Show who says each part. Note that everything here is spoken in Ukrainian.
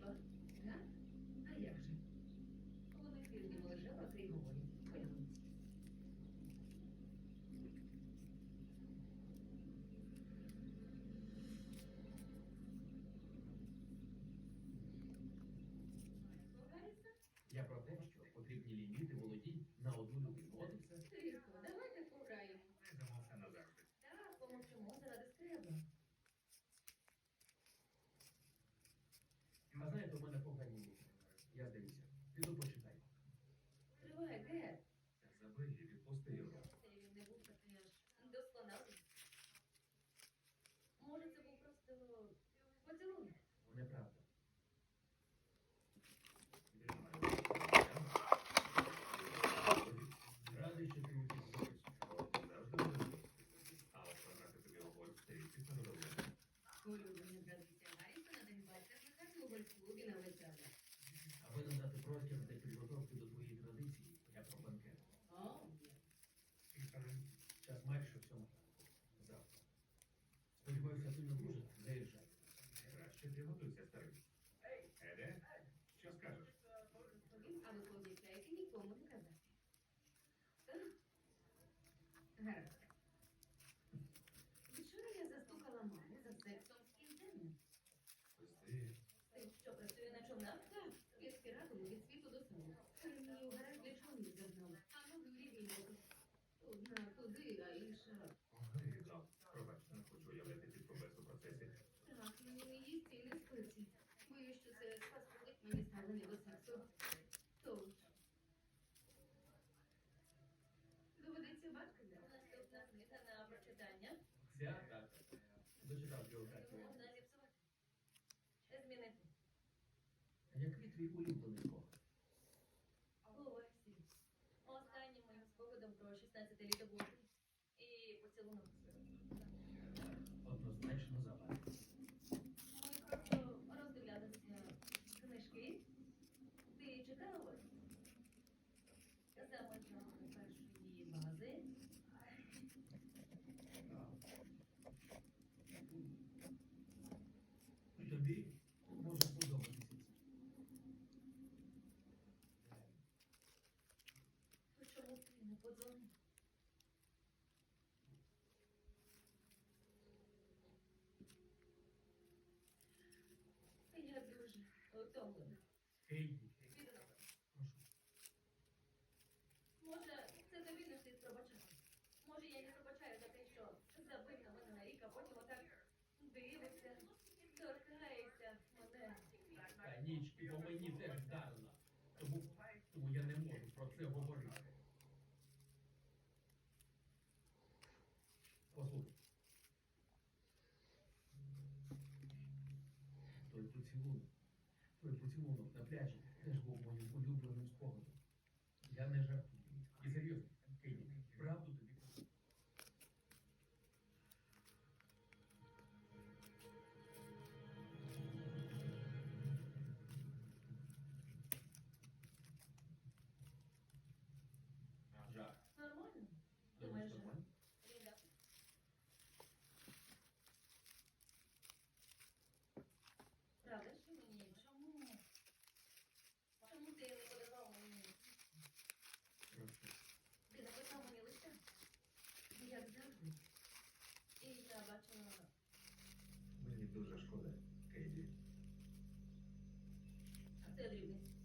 Speaker 1: Так? А як же? Тиждень лише про це й говорять.
Speaker 2: Я про те, що потрібні ліміти володінь на одну людину. І
Speaker 3: Та забий, відпусти його.
Speaker 1: Це він не був
Speaker 2: Сподіваюся, ти не дуже заїжджай.
Speaker 3: Краще приготуйся, старий. Еде, що скажеш?
Speaker 1: Спаскудить мені ставлення до Доведеться бачити. Наступна книга на прочитання.
Speaker 2: Ця так. Дочитав біографію.
Speaker 1: Можна зіпсувати. Змінити.
Speaker 2: Який твій улюблений кох?
Speaker 1: Ловесі. Останнім моїм спогадом про 16 літо був і поцілунок.
Speaker 2: Однозначно завадить.
Speaker 1: Ти.
Speaker 2: Може, це
Speaker 1: тобі не слід пробачати. Може, я не пробачаю за те, що забив на мене на рік, а потім отак дивиться,
Speaker 2: бо мені теж вдарила. Тому, тому я не можу про це говорити. Послухай. Той поцілунок, той поцілунок на пляжі теж був моїм улюбленим спогадом. Я не жартую.
Speaker 3: Дуже шкода, Кейді.
Speaker 1: А це дрібниць.